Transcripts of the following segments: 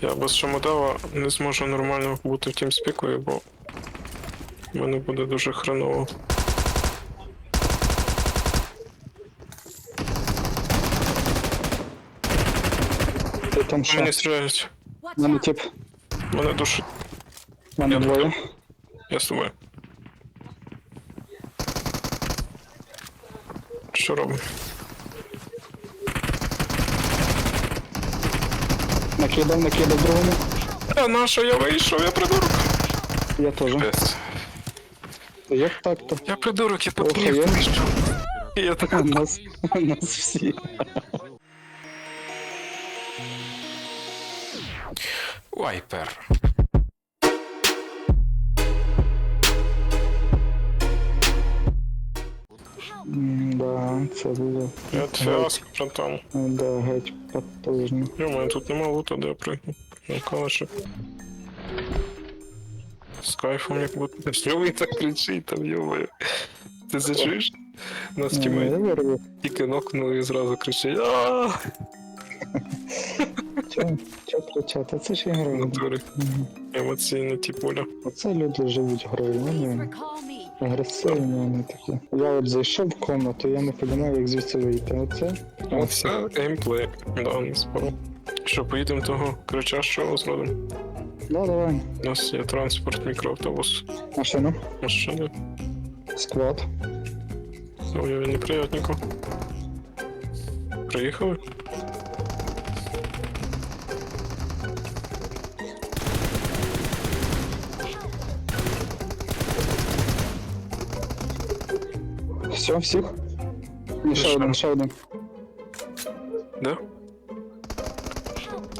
Я без шамодава не зможу нормально бути в тімспікові, бо в мене буде дуже хреново. Ти там що? Мені стріляють. Мене тип. Мене душить. Мене Я двоє. Я з тобою. Що робимо? Накидав, накидав другому. А наша, я вийшов, я придурок. Я теж. Як так то? Я придурок, я Охуєнно. поплів, вийшов. І я так. Нас, нас всі. Вайпер. М, Да, це було. Я фіаско, братан. Да, геть потужно. Йо, тут нема лута, де я пригну. На калаші. З кайфом як будто. Що він так кричить там, йомаю. Ти це чуєш? Нас тімейт тільки нокнули і зразу кричить. Ааа! Чо, кричати? Це ж ігра. Натури. Мгм. Емоційна тіпуля. Оце люди живуть грою, me. Агресивні, вони такі. Я от зайшов в комнату, я не розумію, як звідси вийти. Оце. Оце геймплей. Да, не спору. Що, поїдемо того кричащого зробимо? Да, давай. У нас є транспорт, мікроавтобус. Машина. Машини. Сквад. Ой, неприятненько. Приїхали? Все, всіх? Ні, ще один, ще один. Де?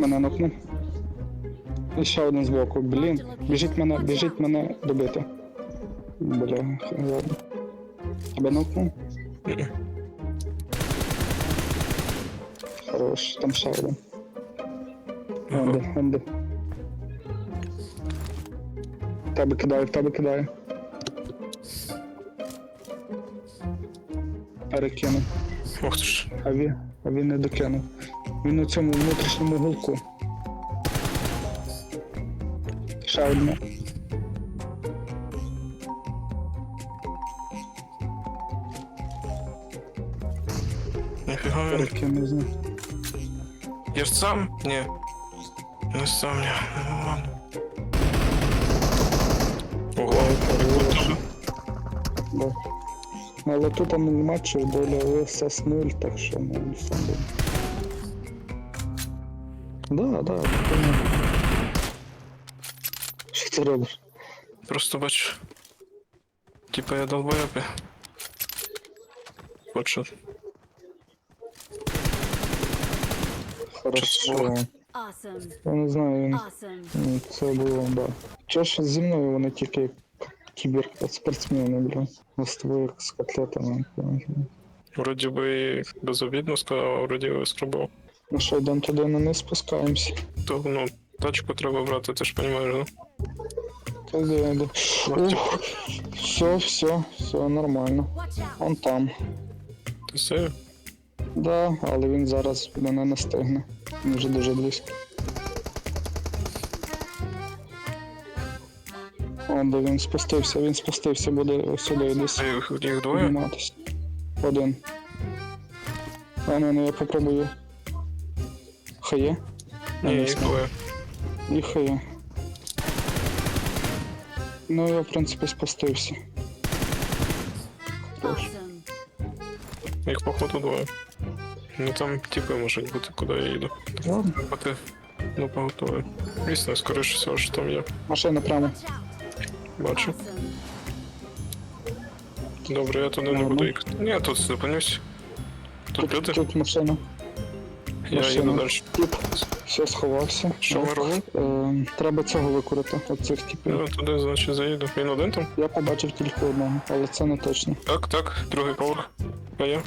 Мене нокнув. І ще один збоку. Блін. Біжить мене, біжить мене добити. Бля, ладно. Тебе нокнув? Хорош, там ще один. Онде, онде. Тебе кидаю, в тебе кидаю. Перекинув. Ох ти ж. А він, а він не докинув. Він у цьому внутрішньому гулку. Ще одне. Ніфіга він. Перекинув з ним. Я ж сам? Ні. Не сам, ні. Ну, ладно. Ну, але тут там матчів доля ОСС 0, так що ну, не сам був. Да, да, прикольно. Що ти робиш? Просто бачу. Типа я долбоєбі. От що. Хорошо. було? Awesome. Я не знаю, він Awesome. Це було, да. Чого ж зі мною вони тільки з тобою як з котлетами. Вроді би безобідно сказав, а вроді би скробав. Ну що, йдемо туди на низ спускаємося. То, ну, тачку треба брати, ти ж розумієш, да? Туди, йду. Ух, все, все, все нормально. Он там. Ти все? Да, але він зараз мене настигне. Він вже дуже близько. О, де він спустився, він спустився, буде сюди десь. Їх, їх двоє? Один. А ну, ну я попробую. Хає? Ні, їх двоє. І хає. Ну я в принципі спустився. Їх походу двоє. Ну там типи можуть бути, куди я їду. Ладно. Бути, ну поготові. Звісно, скоріше всього, що там є. Машина прямо. Бачу. Добре, я туди не Ладно. буду їхати. Ні, я тут зупинюсь. Тут люди, Тут, машина. я машина. їду далі. Тип. Все сховався. Що ми робимо? Е, треба цього викурити. Оцих типів. Я туди, значить, заїду. Він один там? Я побачив тільки одного, але це не точно. Так, так, другий поверх. А я?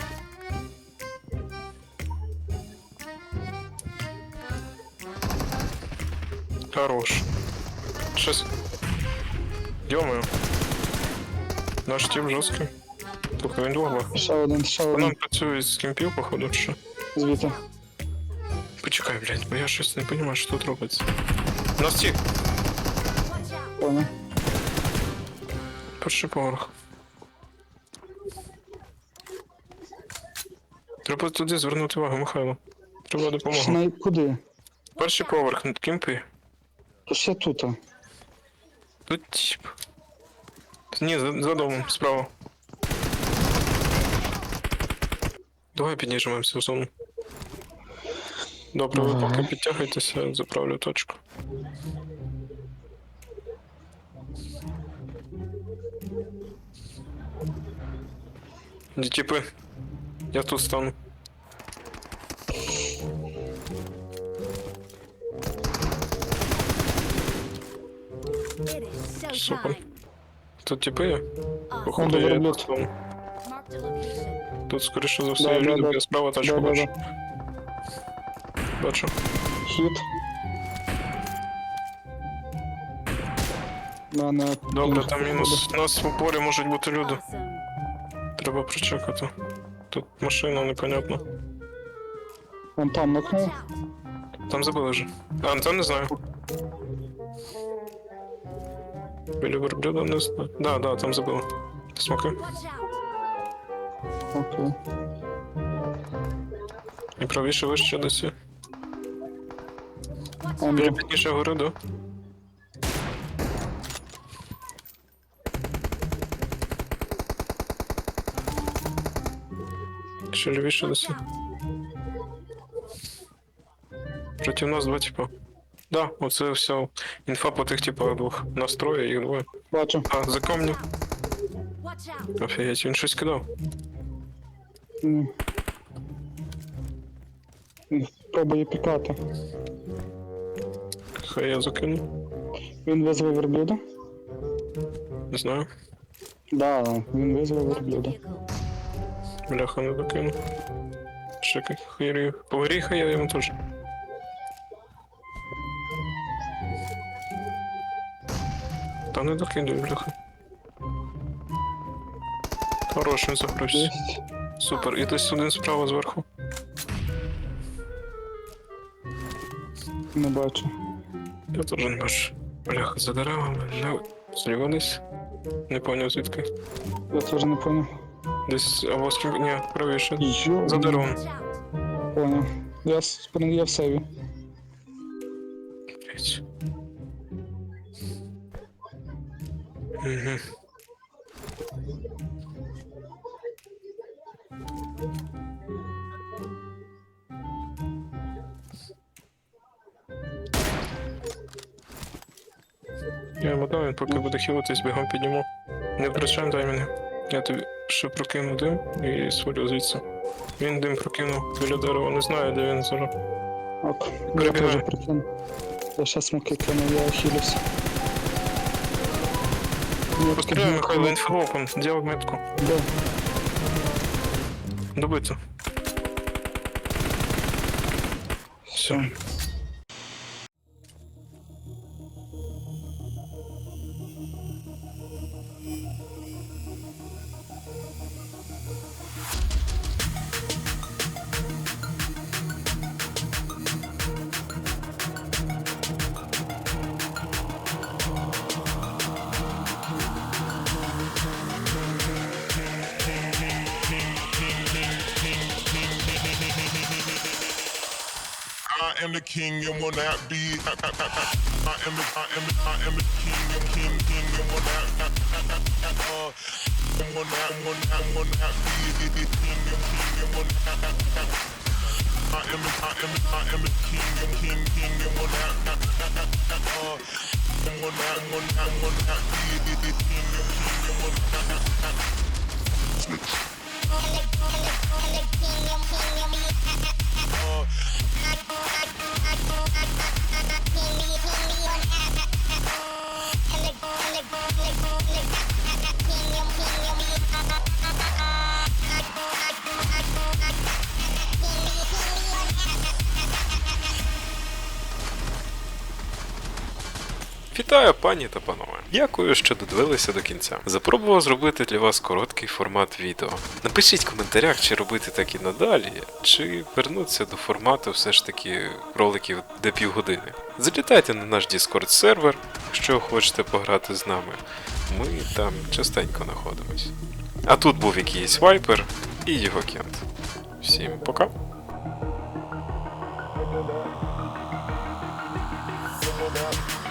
Хорош. Щось. Йомаю. Наш тім жорсткий. Слухай, він двох. Ще один, ще один. працює з кімпів, походу, чи що? Звідти. почекай, блядь, бо я щось не розумію, що тут робиться. На стік, Watch. Понял. перший поверх. Треба туди звернути увагу, Михайло. Треба допомога. Шнай, куди? Перший поверх, над кімпи. То ще тут. а. Тут тип. Ні, за, за домом, справа. Давай підніжимося в зону. Добре, ви Давай. поки підтягуйтеся, заправлю точку. Де типи? Я тут стану. It is Super. showtime. Тут типи є? Awesome. Походу, Добре, я блядь. тут стану. Marked a location. Тут, скоріше за все, Да, є да, люди, да. я справа тачку Да, да, бачу. да. Бачу. Хід. Мене Добре, пінг там мінус. У нас в упорі можуть бути люди. Awesome. Треба прочекати. Тут машина непонятна. Вон там Watch нокнув. out. Там забили вже. А, там не знаю. Біля верблюда не знаю. Да, да, там забили. Смоки. Watch out. Окей. І правіше вище є. Он. Біля був. гори, да? Ще лівіше. Watch Проти нас два типа. Да, оце все. Інфа по тих типах двох. Настроє їх двоє. Бачу. А, за. Офігеть, він щось кидав. Ні. М, Пробує пікати. Хай я закину. Він визвав верблюда? Не знаю. Да, він визвав верблюда. Бляха не докину. Ще хирі. По горі хай я йому теж. Та не докидуй, бляха. Хорош, він. Супер. І десь один справа зверху. Не бачу. Я теж не бачу. Бляха, за деревами. Не... Зліва десь. Не поняв звідки. Я теж не поняв. Десь або спів... Ні, правіше. Йо, За деревом. Поняв. Я, я в сейві. Блять. Угу. Я дав, він поки буде хилитись, бігом підніму. Не втрачаємо таймінги. Я тобі ще прокину дим і свалю звідси. Він дим прокинув біля дерева, не знаю, де він зараз. Ок. Я теж прикину. Я ще смоки кину, я хилюсь. Ні, Михайло, ні. інфоопен, метку. Да. Добито. Все. am the king and will not be. I, I, I, I am the I am the I am the king and king king and will not. Uh, and will not will not will not be king and king and will not. I am the I am the I am the king and king king and will not. Uh, and will not will not will not be king and king and will not. I'm the I'm the I'm the king. Вітаю, пані та панове. Дякую, що додивилися до кінця. Запробував зробити для вас короткий формат відео. Напишіть в коментарях, чи робити так і надалі, чи вернутися до формату все ж таки роликів де півгодини. Залітайте на наш Discord сервер, якщо хочете пограти з нами. Ми там частенько знаходимось. А тут був якийсь вайпер і його кент. Всім пока. Am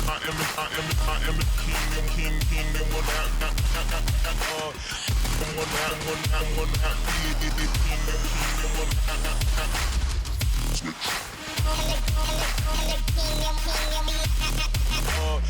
I am, I am, I am the king, I'm king, king, and one out, out, out, out, out, out. I'm one out, one out, one out, the, the, the king, I'm king, and one out, out, out. Switch. Uh,